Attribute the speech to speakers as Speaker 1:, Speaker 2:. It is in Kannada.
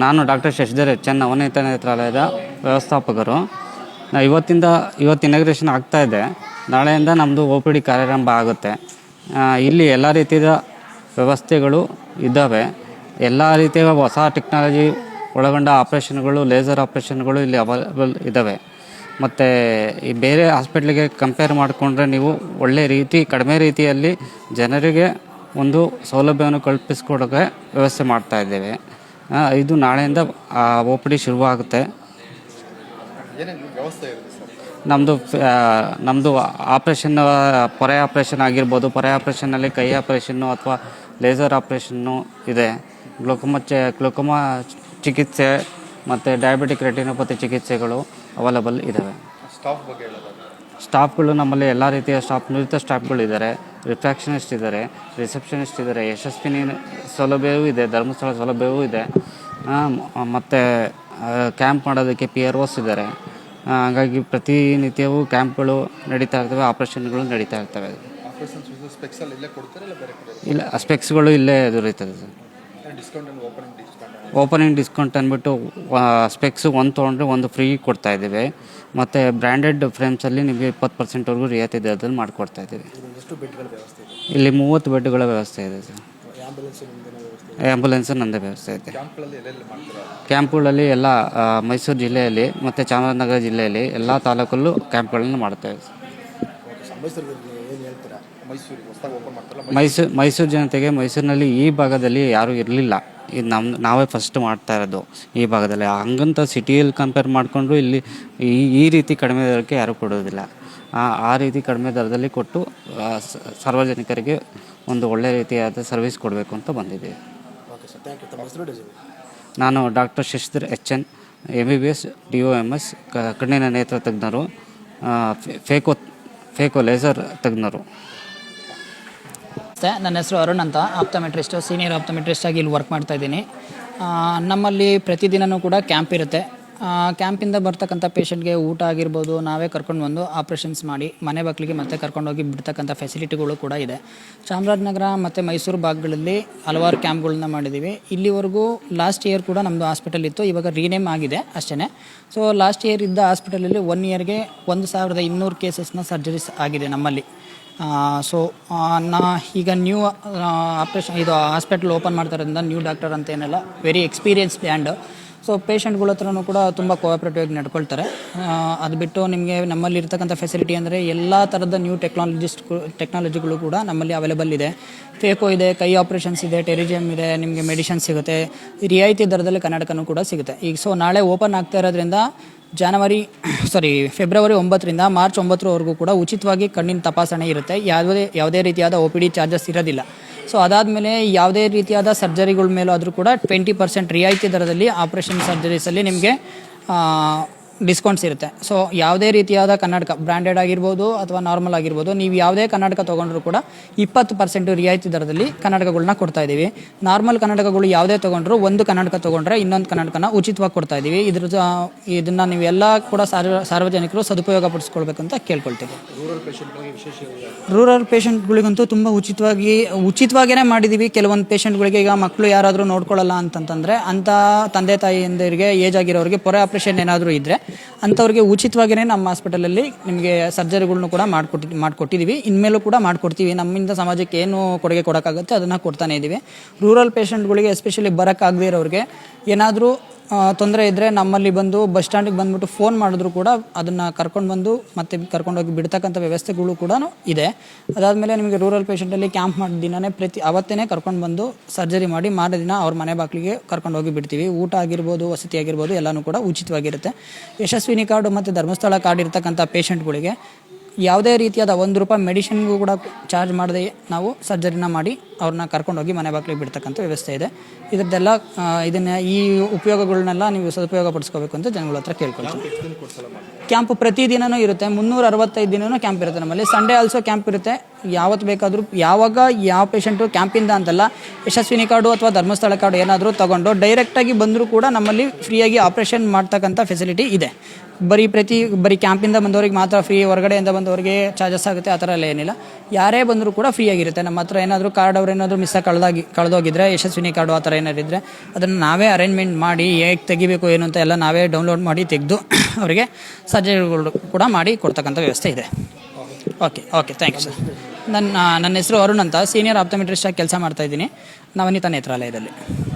Speaker 1: ನಾನು doctor Shashidhar H N Navaneetha ನೇತ್ರಾಲಯದ ವ್ಯವಸ್ಥಾಪಕರು. ನಾ ಇವತ್ತಿಂದ ಇವತ್ತು ಇನಾಗ್ರೇಷನ್ ಆಗ್ತಾ ಇದೆ. ನಾಳೆಯಿಂದ ನಮ್ಮದು ಒ ಪಿ ಡಿ ಕಾರ್ಯಾರಂಭ ಆಗುತ್ತೆ. ಇಲ್ಲಿ ಎಲ್ಲ ರೀತಿಯ ವ್ಯವಸ್ಥೆಗಳು ಇದ್ದಾವೆ. ಎಲ್ಲ ರೀತಿಯ ಹೊಸ ಟೆಕ್ನಾಲಜಿ ಒಳಗೊಂಡ ಆಪ್ರೇಷನ್ಗಳು ಲೇಸರ್ ಆಪ್ರೇಷನ್ಗಳು ಇಲ್ಲಿ ಅವೈಲೇಬಲ್ ಇದ್ದಾವೆ. ಮತ್ತು ಈ ಬೇರೆ ಹಾಸ್ಪಿಟ್ಲಿಗೆ ಕಂಪೇರ್ ಮಾಡಿಕೊಂಡ್ರೆ ನೀವು ಒಳ್ಳೆ ರೀತಿ, ಕಡಿಮೆ ರೀತಿಯಲ್ಲಿ ಜನರಿಗೆ ಒಂದು ಸೌಲಭ್ಯವನ್ನು ಕಲ್ಪಿಸ್ಕೊಡೋಕ್ಕೆ ವ್ಯವಸ್ಥೆ ಮಾಡ್ತಾ ಇದ್ದೇವೆ. ಇದು ನಾಳೆಯಿಂದ ಓ ಪಿ ಡಿ ಶುರುವಾಗುತ್ತೆ. ನಮ್ಮದು ನಮ್ಮದು ಆಪ್ರೇಷನ್ ಪೊರೆ ಆಪ್ರೇಷನ್ ಆಗಿರ್ಬೋದು ಪೊರೆ ಆಪ್ರೇಷನಲ್ಲಿ ಕೈ ಆಪ್ರೇಷನ್ನು ಅಥವಾ ಲೇಸರ್ ಆಪ್ರೇಷನ್ನು ಇದೆ. ಗ್ಲೋಕೋಮಾ ಚೆ ಗ್ಲೋಕೋಮಾ ಚಿಕಿತ್ಸೆ ಮತ್ತು ಡಯಾಬಿಟಿಕ್ ರೆಟಿನೋಪತಿ ಚಿಕಿತ್ಸೆಗಳು ಅವೈಲಬಲ್ ಇದ್ದಾವೆ
Speaker 2: ಸ್ಟಾಫ್ ಬಗ್ಗೆ ಹೇಳೋದಾದ್ರೆ
Speaker 1: ಸ್ಟಾಫ್ಗಳು ನಮ್ಮಲ್ಲಿ ಎಲ್ಲ ರೀತಿಯ ಸ್ಟಾಫ್ ನುರಿತ ಸ್ಟಾಫ್ಗಳಿದ್ದಾರೆ ರಿಫ್ರಾಕ್ಷನಿಸ್ಟ್ ಇದ್ದಾರೆ ರಿಸೆಪ್ಷನಿಸ್ಟ್ ಇದ್ದಾರೆ ಯಶಸ್ವಿನಿ ಸೌಲಭ್ಯವೂ ಇದೆ ಧರ್ಮಸ್ಥಳ ಸೌಲಭ್ಯವೂ ಇದೆ. ಮತ್ತು ಕ್ಯಾಂಪ್ ಮಾಡೋದಕ್ಕೆ ಪಿ ಆರ್ ಓಸ್ ಇದ್ದಾರೆ. ಹಾಗಾಗಿ ಪ್ರತಿನಿತ್ಯವೂ ಕ್ಯಾಂಪ್ಗಳು ನಡೀತಾ ಇರ್ತವೆ ಆಪ್ರೇಷನ್ಗಳು ನಡೀತಾ ಇರ್ತವೆ.
Speaker 2: ಇಲ್ಲೇ
Speaker 1: ಸ್ಪೆಕ್ಸ್ಗಳು ಇಲ್ಲೇ ದೊರೆಯುತ್ತದೆ ಸರ್.
Speaker 2: ಓಪನಿಂಗ್ ಡಿಸ್ಕೌಂಟ್
Speaker 1: ಅಂದ್ಬಿಟ್ಟು ಸ್ಪೆಕ್ಸ್ ಒಂದು ತೊಗೊಂಡ್ರೆ ಒಂದು ಫ್ರೀ ಕೊಡ್ತಾ ಇದ್ದೀವಿ. ಮತ್ತು ಬ್ರ್ಯಾಂಡೆಡ್ ಫ್ರೇಮ್ಸಲ್ಲಿ ನಿಮಗೆ ಇಪ್ಪತ್ತು ಪರ್ಸೆಂಟ್ವರೆಗೂ ರಿಯಾಯಿತಿ ದರದಲ್ಲಿ ಮಾಡಿಕೊಡ್ತಾ ಇದ್ದೀವಿ. ಇಲ್ಲಿ ಮೂವತ್ತು ಬೆಡ್ಗಳ ವ್ಯವಸ್ಥೆ ಇದೆ ಸರ್. ಆ್ಯಂಬುಲೆನ್ಸ್ ನನ್ನದೇ ವ್ಯವಸ್ಥೆ ಇದೆ
Speaker 2: ಕ್ಯಾಂಪ್ಗಳಲ್ಲಿ
Speaker 1: ಎಲ್ಲ ಮೈಸೂರು ಜಿಲ್ಲೆಯಲ್ಲಿ ಮತ್ತು ಚಾಮರಾಜನಗರ ಜಿಲ್ಲೆಯಲ್ಲಿ ಎಲ್ಲ ತಾಲೂಕಲ್ಲೂ ಕ್ಯಾಂಪ್ಗಳನ್ನು ಮಾಡ್ತೇವೆ ಮೈಸೂರು ಮೈಸೂರು ಜನತೆಗೆ ಮೈಸೂರಿನಲ್ಲಿ ಈ ಭಾಗದಲ್ಲಿ ಯಾರೂ ಇರಲಿಲ್ಲ. ಇದು ನಮ್ಮ ನಾವೇ ಫಸ್ಟ್ ಮಾಡ್ತಾ ಇರೋದು ಈ ಭಾಗದಲ್ಲಿ. ಹಂಗಂತ ಸಿಟಿಯಲ್ಲಿ ಕಂಪೇರ್ ಮಾಡಿಕೊಂಡ್ರು ಇಲ್ಲಿ ಈ ಈ ರೀತಿ ಕಡಿಮೆ ದರಕ್ಕೆ ಯಾರೂ ಕೊಡೋದಿಲ್ಲ. ಆ ರೀತಿ ಕಡಿಮೆ ದರದಲ್ಲಿ ಕೊಟ್ಟು ಸಾರ್ವಜನಿಕರಿಗೆ ಒಂದು ಒಳ್ಳೆಯ ರೀತಿಯಾದ ಸರ್ವಿಸ್ ಕೊಡಬೇಕು ಅಂತ ಬಂದಿದ್ದೀವಿ.
Speaker 2: ಓಕೆ ಸರ್ ಥ್ಯಾಂಕ್ ಯು ತಮ್ಮ ಹೆಸರು
Speaker 1: ನಾನು doctor Shashidhar H N M B B S D O M S ಕಣ್ಣಿನ ನೇತ್ರ ತಜ್ಞರು ಫೆ- ಫೇಕೋ ಫೇಕೋ ಲೇಸರ್ ತಜ್ಞರು.
Speaker 3: ನನ್ನ ಹೆಸರು ಅರುಣ್ ಅಂತ. ಆಪ್ತಮೆಟ್ರಿಸ್ಟು ಸೀನಿಯರ್ ಆಪ್ತಮೆಟ್ರಿಸ್ಟ್ ಆಗಿ ಇಲ್ಲಿ ವರ್ಕ್ ಮಾಡ್ತಾ ಇದ್ದೀನಿ. ನಮ್ಮಲ್ಲಿ ಪ್ರತಿದಿನವೂ ಕೂಡ ಕ್ಯಾಂಪ್ ಇರುತ್ತೆ. ಕ್ಯಾಂಪಿಂದ ಬರ್ತಕ್ಕಂಥ ಪೇಷಂಟ್ಗೆ ಊಟ ಆಗಿರ್ಬೋದು, ನಾವೇ ಕರ್ಕೊಂಡು ಬಂದು ಆಪ್ರೇಷನ್ಸ್ ಮಾಡಿ, ಮನೆ ಬಾಗಿಲಿಗೆ ಮತ್ತೆ ಕರ್ಕೊಂಡೋಗಿ ಬಿಡ್ತಕ್ಕಂಥ ಫೆಸಿಲಿಟಿಗಳು ಕೂಡ ಇದೆ. ಚಾಮರಾಜನಗರ ಮತ್ತು ಮೈಸೂರು ಭಾಗಗಳಲ್ಲಿ ಹಲವಾರು ಕ್ಯಾಂಪ್ಗಳನ್ನ ಮಾಡಿದ್ದೀವಿ. ಇಲ್ಲಿವರೆಗೂ ಲಾಸ್ಟ್ ಇಯರ್ ಕೂಡ ನಮ್ಮದು ಹಾಸ್ಪಿಟಲ್ ಇತ್ತು, ಇವಾಗ ರೀನೇಮ್ ಆಗಿದೆ ಅಷ್ಟೇ ಸೊ ಲಾಸ್ಟ್ ಇಯರ್ ಇದ್ದ ಹಾಸ್ಪಿಟಲಲ್ಲಿ ಒನ್ ಇಯರ್ಗೆ ಒಂದು ಸಾವಿರದ ಇನ್ನೂರು ಕೇಸಸ್ನ ಸರ್ಜರೀಸ್ ಆಗಿದೆ ನಮ್ಮಲ್ಲಿ. ಸೊ ನಾ, ಈಗ ನ್ಯೂ ಆಪ್ರೇಷನ್ ಇದು ಹಾಸ್ಪಿಟಲ್ ಓಪನ್ ಮಾಡ್ತಾರೋದ್ರಿಂದ ನ್ಯೂ ಡಾಕ್ಟರ್ ಅಂತ ಏನೆಲ್ಲ ವೆರಿ ಎಕ್ಸ್ಪೀರಿಯನ್ಸ್ ಬ್ಯಾಂಡ್ ಸೊ ಪೇಷಂಟ್ಗಳ ಹತ್ರನೂ ಕೂಡ ತುಂಬ ಕೋಆಪ್ರೇಟಿವ್ ಆಗಿ ನಡ್ಕೊಳ್ತಾರೆ. ಅದು ಬಿಟ್ಟು ನಿಮಗೆ ನಮ್ಮಲ್ಲಿ ಇರ್ತಕ್ಕಂಥ ಫೆಸಿಲಿಟಿ ಅಂದರೆ ಎಲ್ಲ ಥರದ ನ್ಯೂ ಟೆಕ್ನಾಲಜಿಸ್ಟ್ ಟೆಕ್ನಾಲಜಿಗಳು ಕೂಡ ನಮ್ಮಲ್ಲಿ ಅವೈಲೇಬಲ್ ಇದೆ. ಫೇಕೋ ಇದೆ, ಕೈ ಆಪ್ರೇಷನ್ಸ್ ಇದೆ ಟೆರಿಜಿಯಮ್ ಇದೆ, ನಿಮಗೆ ಮೆಡಿಷನ್ ಸಿಗುತ್ತೆ. ರಿಯಾಯಿತಿ ದರದಲ್ಲಿ ಕರ್ನಾಟಕನೂ ಕೂಡ ಸಿಗುತ್ತೆ. ಈಗ ಸೊ ನಾಳೆ ಓಪನ್ ಆಗ್ತಾ ಇರೋದ್ರಿಂದ ಜನವರಿ ಸಾರಿ ಫೆಬ್ರವರಿ ಒಂಬತ್ತರಿಂದ ಮಾರ್ಚ್ ಒಂಬತ್ತರವರೆಗೂ ಕೂಡ ಉಚಿತವಾಗಿ ಕಣ್ಣಿನ ತಪಾಸಣೆ ಇರುತ್ತೆ. ಯಾವುದೇ ಯಾವುದೇ ರೀತಿಯಾದ ಒ ಪಿ ಡಿ ಚಾರ್ಜಸ್ ಇರೋದಿಲ್ಲ. ಸೊ ಅದಾದಮೇಲೆ ಯಾವುದೇ ರೀತಿಯಾದ ಸರ್ಜರಿಗಳ ಮೇಲೂ ಆದರೂ ಕೂಡ ಟ್ವೆಂಟಿ ಪರ್ಸೆಂಟ್ ರಿಯಾಯಿತಿ ದರದಲ್ಲಿ ಆಪ್ರೇಷನ್ ಸರ್ಜರೀಸಲ್ಲಿ ನಿಮಗೆ ಡಿಸ್ಕೌಂಟ್ಸ್ ಇರುತ್ತೆ. ಸೊ ಯಾವುದೇ ರೀತಿಯಾದ ಕನ್ನಡಕ ಬ್ರ್ಯಾಂಡೆಡ್ ಆಗಿರ್ಬೋದು ಅಥವಾ ನಾರ್ಮಲ್ ಆಗಿರ್ಬೋದು, ನೀವು ಯಾವುದೇ ಕನ್ನಡಕ ತೊಗೊಂಡ್ರು ಕೂಡ ಇಪ್ಪತ್ತು ಪರ್ಸೆಂಟ್ ರಿಯಾಯಿತಿ ದರದಲ್ಲಿ ಕನ್ನಡಕಗಳನ್ನ ಕೊಡ್ತಾ ಇದ್ದೀವಿ. ನಾರ್ಮಲ್ ಕನ್ನಡಕಗಳು ಯಾವುದೇ ತೊಗೊಂಡ್ರು ಒಂದು ಕನ್ನಡಕ ತೊಗೊಂಡ್ರೆ ಇನ್ನೊಂದು ಕನ್ನಡಕನ ಉಚಿತವಾಗಿ ಕೊಡ್ತಾ ಇದ್ದೀವಿ. ಇದ್ರ ಇದನ್ನು ನೀವೆಲ್ಲ ಕೂಡ ಸಾರ್ವ ಸಾರ್ವಜನಿಕರು ಸದುಪಯೋಗ ಪಡಿಸ್ಕೊಳ್ಬೇಕಂತ ಕೇಳ್ಕೊಳ್ತೀವಿ.
Speaker 2: ರೂರಲ್
Speaker 3: ಪೇಷಂಟ್ಗಳಿಗಂತೂ ತುಂಬ ಉಚಿತವಾಗಿ, ಉಚಿತವಾಗಿಯೇ ಮಾಡಿದ್ದೀವಿ ಕೆಲವೊಂದು ಪೇಷಂಟ್ಗಳಿಗೆ ಈಗ ಮಕ್ಕಳು ಯಾರಾದರೂ ನೋಡ್ಕೊಳ್ಳಲ್ಲ ಅಂತಂತಂದರೆ ಅಂಥ ತಂದೆ ತಾಯಿಯಂದರಿಗೆ, ಏಜ್ ಆಗಿರೋರಿಗೆ ಪೊರೆ ಆಪ್ರೇಷನ್ ಏನಾದರೂ ಇದ್ದರೆ ಅಂಥವ್ರಿಗೆ ಉಚಿತವಾಗಿಯೇ ನಮ್ಮ ಹಾಸ್ಪಿಟಲಲ್ಲಿ ನಿಮಗೆ ಸರ್ಜರಿಗಳನ್ನೂ ಕೂಡ ಮಾಡಿಕೊಟ್ಟಿ ಮಾಡಿಕೊಟ್ಟಿದ್ದೀವಿ ಇನ್ಮೇಲೂ ಕೂಡ ಮಾಡಿಕೊಡ್ತೀವಿ. ನಮ್ಮಿಂದ ಸಮಾಜಕ್ಕೆ ಏನು ಕೊಡುಗೆ ಕೊಡೋಕ್ಕಾಗುತ್ತೆ ಅದನ್ನು ಕೊಡ್ತಾನೆ ಇದ್ದೀವಿ ರೂರಲ್ ಪೇಷಂಟ್ಗಳಿಗೆ ಎಸ್ಪೆಷಲಿ ಬರೋಕ್ಕಾಗದೇ ಇರೋರಿಗೆ ಏನಾದರೂ ತೊಂದರೆ ಇದ್ದರೆ ನಮ್ಮಲ್ಲಿ ಬಂದು ಬಸ್ ಸ್ಟ್ಯಾಂಡಿಗೆ ಬಂದುಬಿಟ್ಟು ಫೋನ್ ಮಾಡಿದ್ರು ಕೂಡ ಅದನ್ನು ಕರ್ಕೊಂಡು ಬಂದು ಮತ್ತೆ ಕರ್ಕೊಂಡೋಗಿ ಬಿಡ್ತಕ್ಕಂಥ ವ್ಯವಸ್ಥೆಗಳು ಕೂಡ ಇದೆ. ಅದಾದಮೇಲೆ ನಿಮಗೆ ರೂರಲ್ ಪೇಷೆಂಟಲ್ಲಿ ಕ್ಯಾಂಪ್ ಮಾಡಿದ ದಿನನೇ ಪ್ರತಿ ಅವತ್ತೇ ಕರ್ಕೊಂಡು ಬಂದು ಸರ್ಜರಿ ಮಾಡಿ ಮಾರನೇ ದಿನ ಅವ್ರ ಮನೆ ಬಾಗಿಲಿಗೆ ಕರ್ಕೊಂಡು ಹೋಗಿ ಬಿಡ್ತೀವಿ. ಊಟ ಆಗಿರ್ಬೋದು, ವಸತಿ ಆಗಿರ್ಬೋದು ಎಲ್ಲನೂ ಕೂಡ ಉಚಿತವಾಗಿರುತ್ತೆ. ಯಶಸ್ವಿನಿ ಕಾರ್ಡು ಮತ್ತು ಧರ್ಮಸ್ಥಳ ಕಾರ್ಡ್ ಇರ್ತಕ್ಕಂಥ ಪೇಷಂಟ್ಗಳಿಗೆ ಯಾವುದೇ ರೀತಿಯಾದ ಒಂದು ರೂಪಾಯಿ ಮೆಡಿಸಿನ್ಗೂ ಕೂಡ ಚಾರ್ಜ್ ಮಾಡದೆ ನಾವು ಸರ್ಜರಿನ ಮಾಡಿ ಅವ್ರನ್ನ ಕರ್ಕೊಂಡೋಗಿ ಮನೆ ಬಾಗಿಲಿಗೆ ಬಿಡ್ತಕ್ಕಂಥ ವ್ಯವಸ್ಥೆ ಇದೆ. ಇದರದ್ದೆಲ್ಲ ಇದನ್ನ ಈ ಉಪಯೋಗಗಳನ್ನೆಲ್ಲ ನೀವು ಸದುಪಯೋಗ ಪಡಿಸ್ಕೋಬೇಕು ಅಂತ ಜನಗಳ ಹತ್ರ ಕೇಳ್ಕೊಳ್ತೀವಿ ಕ್ಯಾಂಪ್ ಪ್ರತಿದಿನವೂ ಇರುತ್ತೆ ಮುನ್ನೂರ ಅರವತ್ತೈದು ದಿನನೂ ಕ್ಯಾಂಪ್ ಇರುತ್ತೆ ನಮ್ಮಲ್ಲಿ. ಸಂಡೇ ಆಲ್ಸೋ ಕ್ಯಾಂಪ್ ಇರುತ್ತೆ. ಯಾವತ್ತು ಬೇಕಾದರೂ ಯಾವಾಗ ಯಾವ ಪೇಷಂಟು ಕ್ಯಾಂಪಿಂದ ಅಂತಲ್ಲ, ಯಶಸ್ವಿನಿ ಕಾರ್ಡು ಅಥವಾ ಧರ್ಮಸ್ಥಳ ಕಾರ್ಡು ಏನಾದರೂ ತಗೊಂಡು ಡೈರೆಕ್ಟಾಗಿ ಬಂದರೂ ಕೂಡ ನಮ್ಮಲ್ಲಿ ಫ್ರೀಯಾಗಿ ಆಪ್ರೇಷನ್ ಮಾಡ್ತಕ್ಕಂಥ ಫೆಸಿಲಿಟಿ ಇದೆ. ಬರೀ ಪ್ರತಿ, ಬರೀ ಕ್ಯಾಂಪಿಂದ ಬಂದವರಿಗೆ ಮಾತ್ರ ಫ್ರೀ ಹೊರಗಡೆಯಿಂದ ಬಂದವರಿಗೆ ಚಾರ್ಜಸ್ ಆಗುತ್ತೆ, ಆ ಥರ ಎಲ್ಲ ಏನಿಲ್ಲ. ಯಾರೇ ಬಂದರೂ ಕೂಡ ಫ್ರೀ ಆಗಿರುತ್ತೆ ನಮ್ಮ ಹತ್ರ ಏನಾದರೂ ಕಾರ್ಡ್ ಅವ್ರು ಏನಾದರೂ ಮಿಸ್ ಕಳೆದಾಗಿ, ಕಳೆದೋಗಿದ್ರೆ, ಯಶಸ್ವಿನಿ ಕಾರ್ಡು ಆ ಥರ ಏನಾದ್ರು ಇದ್ದರೆ ಅದನ್ನು ನಾವೇ ಅರೇಂಜ್ಮೆಂಟ್ ಮಾಡಿ ಹೇಗೆ ತೆಗಿಬೇಕು ಏನು ಅಂತ ಎಲ್ಲ ನಾವೇ ಡೌನ್ಲೋಡ್ ಮಾಡಿ ತೆಗೆದು ಅವರಿಗೆ ಸರ್ಜರಿಗಳು ಕೂಡ ಮಾಡಿ ಕೊಡ್ತಕ್ಕಂಥ ವ್ಯವಸ್ಥೆ ಇದೆ. Okay okay thank you sir ನನ್ನ ನನ್ನ ಹೆಸರು ಅರುಣ್ ಅಂತ. ಸೀನಿಯರ್ ಆಪ್ಟೋಮೆಟ್ರಿಸ್ಟ್ ಆಗಿ ಕೆಲಸ ಮಾಡ್ತಾ ಇದ್ದೀನಿ. ನವನೀತ ನೇತ್ರಾಲಯದಲ್ಲಿ.